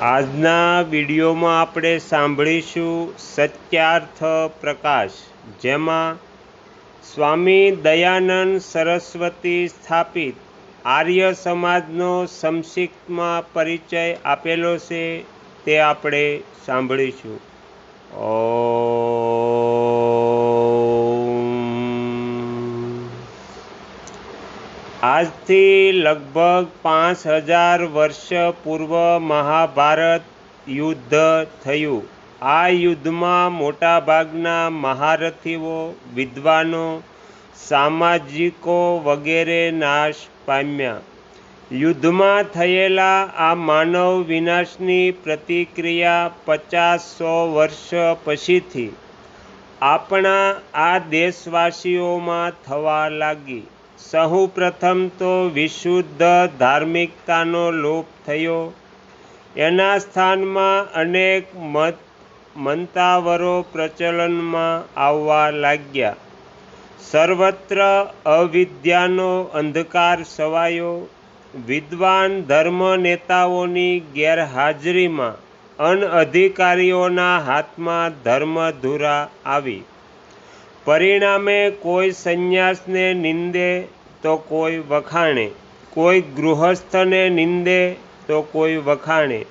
આજના વિડીયોમાં આપણે સાંભળીશું સત્યાર્થ પ્રકાશ, જેમાં સ્વામી દયાનંદ સરસ્વતી સ્થાપિત આર્ય સમાજનો સંક્ષિપ્તમાં પરિચય આપેલો છે તે આપણે સાંભળીશું. આજથી લગભગ પાંચ હજાર વર્ષ પૂર્વ મહાભારત યુદ્ધ થયું. આ યુદ્ધમાં મોટાભાગના મહારથીઓ, વિદ્વાનો, સામાજિકો વગેરે નાશ પામ્યા. યુદ્ધમાં થયેલા આ માનવ વિનાશની પ્રતિક્રિયા પચાસસો વર્ષ પછીથી આપણા આ દેશવાસીઓમાં થવા લાગી. સહુ પ્રથમ તો વિશુદ્ધ ધાર્મિકતાનો લોપ થયો. એના સ્થાનમાં અનેક મત, મંતાવરો પ્રચલનમાં આવવા લાગ્યા. સર્વત્ર અવિદ્યાનો અંધકાર સવાયો વિદ્વાન ધર્મ નેતાઓની ગેરહાજરીમાં અનઅધિકારીઓના હાથમાં ધર્મધુરા આવી. પરિણામે કોઈ સંન્યાસને નિંદે તો કોઈ વખાણે. કોઈ ગૃહસ્થને નિંદે તો કોઈ વખાણે.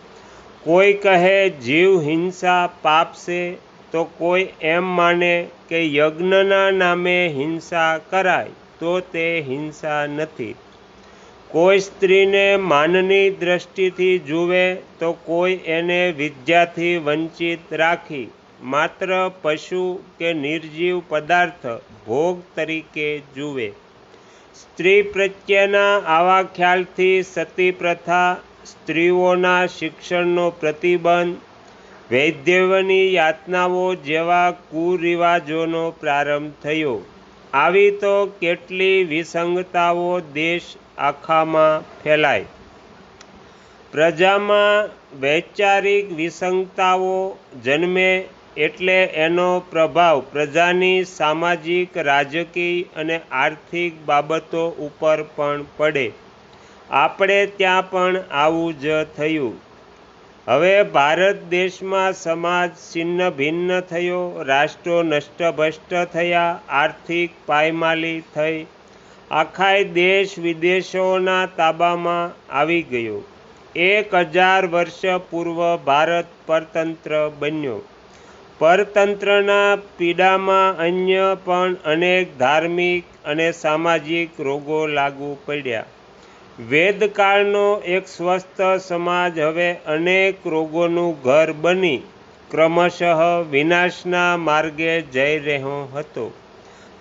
કોઈ કહે જીવ હિંસા પાપ છે તો કોઈ એમ માને કે યજ્ઞના નામે હિંસા કરાય તો તે હિંસા નથી. કોઈ સ્ત્રીને માનની દ્રષ્ટિથી જુએ તો કોઈ એને વિદ્યાથી વંચિત રાખી. માત્ર પશુ કે નિર્જીવ પદાર્થ ભોગ તરીકે જુએ. સ્ત્રી પ્રત્યેના આવા ખ્યાલથી સતી પ્રથા સ્ત્રીઓના શિક્ષણનો પ્રતિબંધ, વૈદ્યવની યાતનાઓ જેવા કુરિવાજોનો પ્રારંભ થયો. આવી તો કેટલી વિસંગતાઓ દેશ આખામાં ફેલાય. પ્રજામાં વૈચારિક વિસંગતાઓ જન્મે એટલે એનો પ્રભાવ પ્રજાની સામાજિક, રાજકીય અને આર્થિક બાબતો ઉપર પણ પડે. આપણે ત્યાં પણ આવું જ થયું. હવે ભારત દેશમાં સમાજ છિન્ન ભિન્ન થયો, રાષ્ટ્રો નષ્ટભષ્ટ થયા, આર્થિક પાયમાલી થઈ. આખાય દેશ વિદેશોના તાબામાં આવી ગયો. એક હજાર વર્ષ પૂર્વ ભારત પરતંત્ર બન્યો. પરતંત્રના પીડામાં અન્ય પણ અનેક ધાર્મિક અને સામાજિક રોગો લાગુ પડ્યા. વેદકાળનો એક સ્વસ્થ સમાજ હવે અનેક રોગોનું ઘર બની ક્રમશઃ વિનાશના માર્ગે જઈ રહ્યો હતો.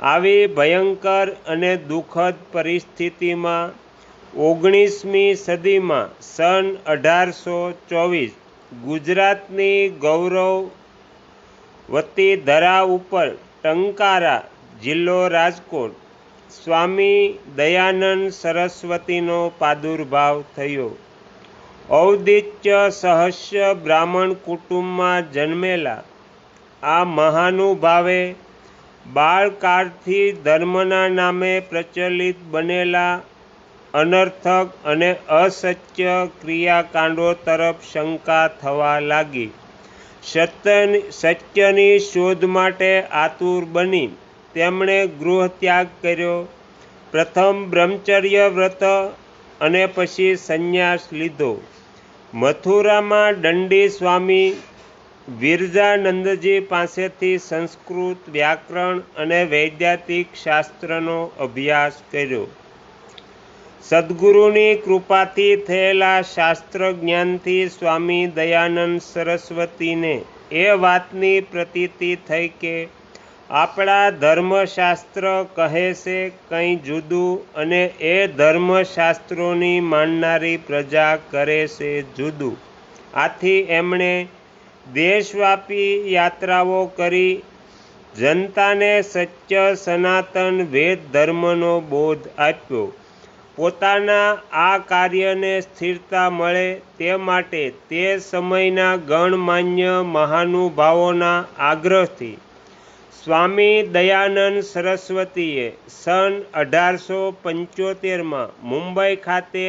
આવી ભયંકર અને દુઃખદ પરિસ્થિતિમાં ઓગણીસમી સદીમાં સન અઢારસો ચોવીસ ગુજરાતની ગૌરવ વતી ધરા ઉપર ટંકારા જિલ્લો રાજકોટ. સ્વામી દયાનંદ સરસ્વતીનો પ્રાદુર્ભાવ થયો. ઔદિત્ય સહસ્ય બ્રાહ્મણ કુટુંબમાં જન્મેલા. આ મહાનુભાવે બાળકાળથી ધર્મના નામે પ્રચલિત બનેલા અનર્થક અને અસત્ય ક્રિયાકાંડો તરફ શંકા થવા લાગી. સત્યની શોધ માટે આતુર બની. તેમણે ગૃહ ત્યાગ કર્યો. પ્રથમ બ્રહ્મચર્ય વ્રત અને પછી સંન્યાસ લીધો. મથુરામાં દંડી સ્વામી વિરજાનંદજી પાસેથી સંસ્કૃત વ્યાકરણ અને વૈદ્યાતિક શાસ્ત્રનો અભ્યાસ કર્યો. સદગુરુની કૃપાથી થયેલા શાસ્ત્ર જ્ઞાનથી સ્વામી દયાનંદ સરસ્વતીને એ વાતની પ્રતીતિ થઈ કે આપણા ધર્મશાસ્ત્ર કહે છે, કંઈ જુદું અને એ ધર્મશાસ્ત્રોની માનનારી પ્રજા કરે છે જુદું. આથી એમણે દેશવ્યાપી યાત્રાઓ કરી. જનતાને સચ્ચ સનાતન વેદ ધર્મનો બોધ આપ્યો. પોતાના આ કાર્યને સ્થિરતા મળે તે માટે તે સમયના ગણમાન્ય મહાનુભાવોના આગ્રહથી સ્વામી દયાનંદ સરસ્વતીએ સન અઢારસો પંચોતેરમાં મુંબઈ ખાતે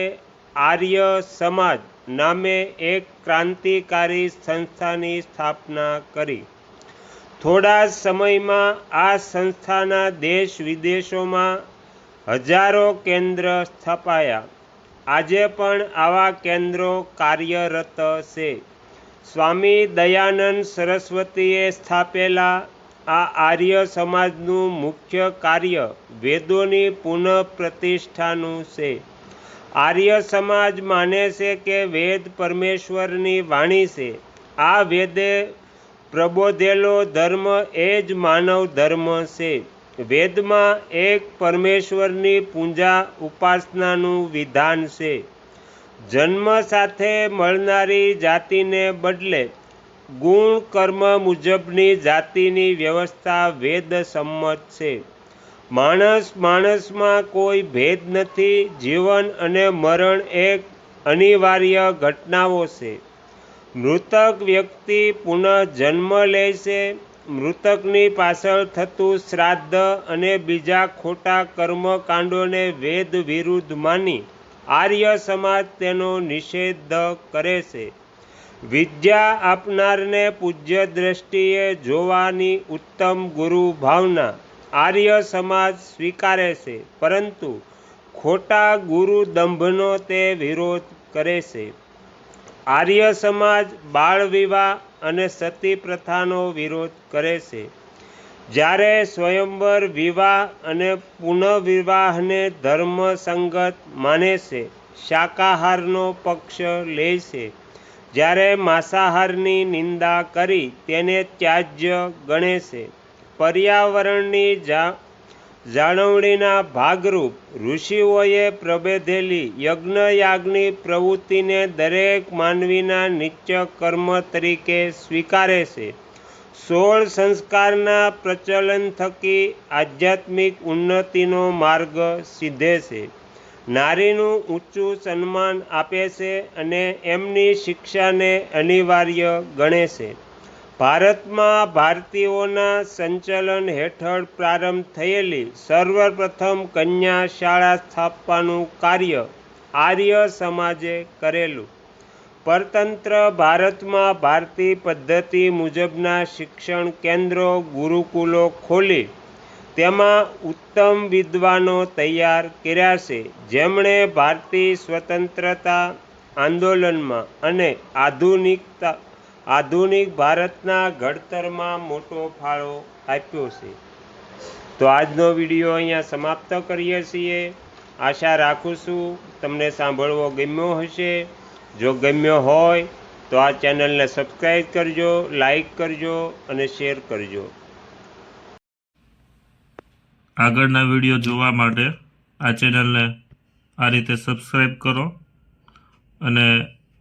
આર્ય સમાજ નામે એક ક્રાંતિકારી સંસ્થાની સ્થાપના કરી. થોડા સમયમાં આ સંસ્થાના દેશ વિદેશોમાં હજારો કેન્દ્ર સ્થપાયા. આજે પણ આવા કેન્દ્રો કાર્યરત છે. સ્વામી દયાનંદ સરસ્વતીએ સ્થાપેલા આ આર્ય સમાજનું મુખ્ય કાર્ય વેદોની પુનઃપ્રતિષ્ઠાનું છે. આર્ય સમાજ માને છે કે વેદ પરમેશ્વરની વાણી છે. આ વેદે પ્રબોધેલો ધર્મ એ જ માનવ ધર્મ છે. વેદમાં એક પરમેશ્વરની પૂજા ઉપાસનાનું વિધાન છે. જન્મ સાથે મળનારી જાતિને બદલે ગુણ કર્મ મુજબની જાતિની વ્યવસ્થા વેદ સંમત છે. માણસ માણસમાં કોઈ ભેદ નથી, જીવન અને મરણ એક અનિવાર્ય ઘટનાઓ છે. મૃતક વ્યક્તિ પુનઃ જન્મ લે છે મૃતકની પાછળ થતું શ્રાદ્ધ અને બીજા ખોટા કર્મકાંડોને વેદ વિરુદ્ધ માની આર્ય સમાજ તેનો નિષેધ કરે છે. વિદ્યા આપનારને પૂજ્ય દ્રષ્ટિએ જોવાની ઉત્તમ ગુરુ ભાવના આર્ય સમાજ સ્વીકારે છે, પરંતુ ખોટા ગુરુ દંભનો તે વિરોધ કરે છે. આર્ય સમાજ, બાળ વિવાહ અને સતી પ્રથાનો વિરોધ કરે છે. જ્યારે સ્વયંવર વિવાહ અને પુનઃવિવાહને ધર્મસંગત માને છે, શાકાહારનો પક્ષ લે છે. જ્યારે માંસાહારની નિંદા કરી, તેને ત્યાજ્ય ગણે છે. પર્યાવરણની જા જાળવણીના ભાગરૂપ ઋષિઓએ પ્રભેધેલી યજ્ઞયાગની પ્રવૃત્તિને દરેક માનવીના નિત્ય કર્મ તરીકે સ્વીકારે છે. સોળ સંસ્કારના પ્રચલન થકી આધ્યાત્મિક ઉન્નતિનો માર્ગ સીધે છે. નારીનું ઊંચું સન્માન આપે છે અને એમની શિક્ષાને અનિવાર્ય ગણે છે. ભારતમાં ભારતીયોના સંચલન હેઠળ પ્રારંભ થયેલી સર્વપ્રથમ કન્યા શાળા સ્થાપવાનું કાર્ય આર્ય સમાજે કરેલું. પરતંત્ર ભારતમાં ભારતીય પદ્ધતિ મુજબના શિક્ષણ કેન્દ્રો, ગુરુકુલો ખોલી તેમાં ઉત્તમ વિદ્વાનો તૈયાર કર્યા છે. જેમણે ભારતીય સ્વતંત્રતા આંદોલનમાં અને આધુનિકતા આધુનિક ભારતના ઘડતરમાં મોટો ફાળો આપ્યો છે. તો આજનો વીડિયો અહીંયા સમાપ્ત કરીએ છીએ. આશા રાખું છું તમને સાંભળવો ગમ્યો હશે. જો ગમ્યો હોય તો આ ચેનલને સબસ્ક્રાઈબ કરજો લાઈક કરજો અને શેર કરજો. આગળના વીડિયો જોવા માટે આ ચેનલને આ રીતે સબસ્ક્રાઈબ કરો અને